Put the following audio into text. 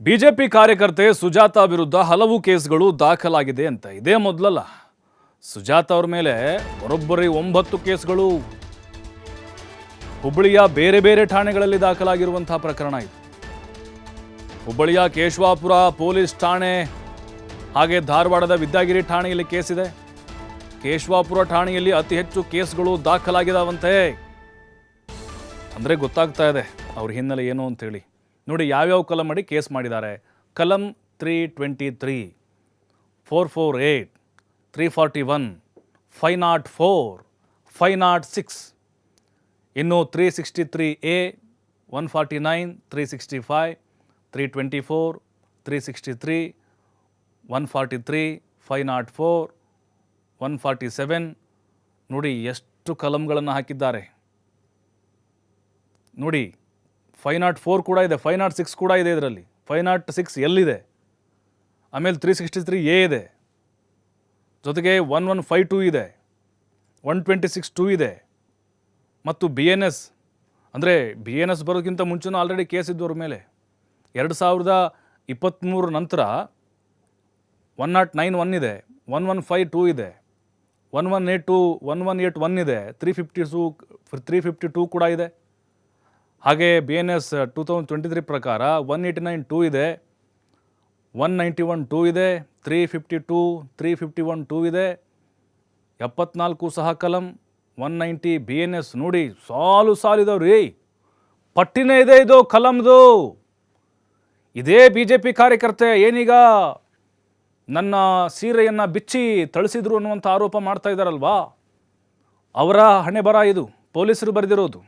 BJP ಕಾರ್ಯಕರ್ತೆ ಸುಜಾತ ವಿರುದ್ಧ ಹಲವು ಕೇಸ್ಗಳು ದಾಖಲಾಗಿದೆ ಅಂತ ಇದೇ ಮೊದಲಲ್ಲ. ಸುಜಾತ ಅವ್ರ ಮೇಲೆ ಬರೋಬ್ಬರಿ ಒಂಬತ್ತು ಕೇಸ್ಗಳು. ಹುಬ್ಬಳ್ಳಿಯ ಬೇರೆ ಬೇರೆ ಠಾಣೆಗಳಲ್ಲಿ ದಾಖಲಾಗಿರುವಂತಹ ಪ್ರಕರಣ ಇದು. ಹುಬ್ಬಳ್ಳಿಯ ಕೇಶವಾಪುರ ಪೊಲೀಸ್ ಠಾಣೆ, ಹಾಗೆ ಧಾರವಾಡದ ವಿದ್ಯಾಗಿರಿ ಠಾಣೆಯಲ್ಲಿ ಕೇಸಿದೆ ಕೇಶವಾಪುರ ಠಾಣೆಯಲ್ಲಿ ಅತಿ ಹೆಚ್ಚು ಕೇಸ್ಗಳು ದಾಖಲಾಗಿದಾವಂತೆ. ಅಂದರೆ ಗೊತ್ತಾಗ್ತಾ ಇದೆ ಅವ್ರ ಹಿನ್ನೆಲೆ ಏನು ಅಂತೇಳಿ. ನೋಡಿ ಯಾವ್ಯಾವ ಕಲಂ ಅಡಿ ಕೇಸ್ ಮಾಡಿದ್ದಾರೆ. ಕಲಂ three twenty three four four eight three forty one five nought four five nought six ಇನ್ನು three sixty three A one forty nine three sixty five three twenty four three sixty three one forty three five nought four one forty seven ನೋಡಿ ಎಷ್ಟು ಕಲಂಗಳನ್ನು ಹಾಕಿದ್ದಾರೆ. ನೋಡಿ five nought four ಕೂಡ ಇದೆ five nought six ಕೂಡ ಇದೆ ಇದರಲ್ಲಿ. Five nought six ಎಲ್ಲಿದೆ? ಆಮೇಲೆ ತ್ರೀ ಸಿಕ್ಸ್ಟಿ ತ್ರೀ ಎ ಇದೆ. ಜೊತೆಗೆ ಒನ್ ಒನ್ ಫೈವ್ ಟೂ ಇದೆ ಒನ್ ಟ್ವೆಂಟಿ ಸಿಕ್ಸ್ ಟೂ ಇದೆ. ಮತ್ತು ಬಿ ಎನ್ ಎಸ್ ಅಂದರೆ ಬಿ ಎನ್ ಎಸ್ ಬರೋದಕ್ಕಿಂತ ಮುಂಚೆನೂ ಆಲ್ರೆಡಿ ಕೇಸ್ ಇದ್ದವ್ರ ಮೇಲೆ. ಎರಡು ಸಾವಿರದ ಇಪ್ಪತ್ತ್ಮೂರು ನಂತರ ಒನ್ ನಾಟ್ ನೈನ್ ಒನ್ ಇದೆ ಒನ್ ಒನ್ ಫೈವ್ ಟೂ ಇದೆ one one eight two one one eight one ಇದೆ three fifty two three fifty two ಕೂಡ ಇದೆ. ಹಾಗೆ B N S two thousand twenty three ಪ್ರಕಾರ ಒನ್ ಏಯ್ಟಿ ನೈನ್ ಟೂ ಇದೆ one ninety one two ಇದೆ three fifty two three fifty one two ಇದೆ, ಎಪ್ಪತ್ನಾಲ್ಕು ಸಹ ಕಲಂ one ninety B N S ನೋಡಿ ಸಾಲು ಸಾಲು ಇದಾವ್ರಿ ಪಟ್ಟಿನೇ ಇದೆ ಇದು ಕಲಂದು ಇದೇ ಬಿ ಜೆ ಪಿ ಕಾರ್ಯಕರ್ತೆ ಏನೀಗ ನನ್ನ ಸೀರೆಯನ್ನು ಬಿಚ್ಚಿ ತಳಿಸಿದ್ರು ಅನ್ನುವಂಥ ಆರೋಪ ಮಾಡ್ತಾ ಇದ್ದಾರಲ್ವಾ? ಅವರ ಹಣೆ ಬರ ಇದು, ಪೊಲೀಸರು ಬರೆದಿರೋದು.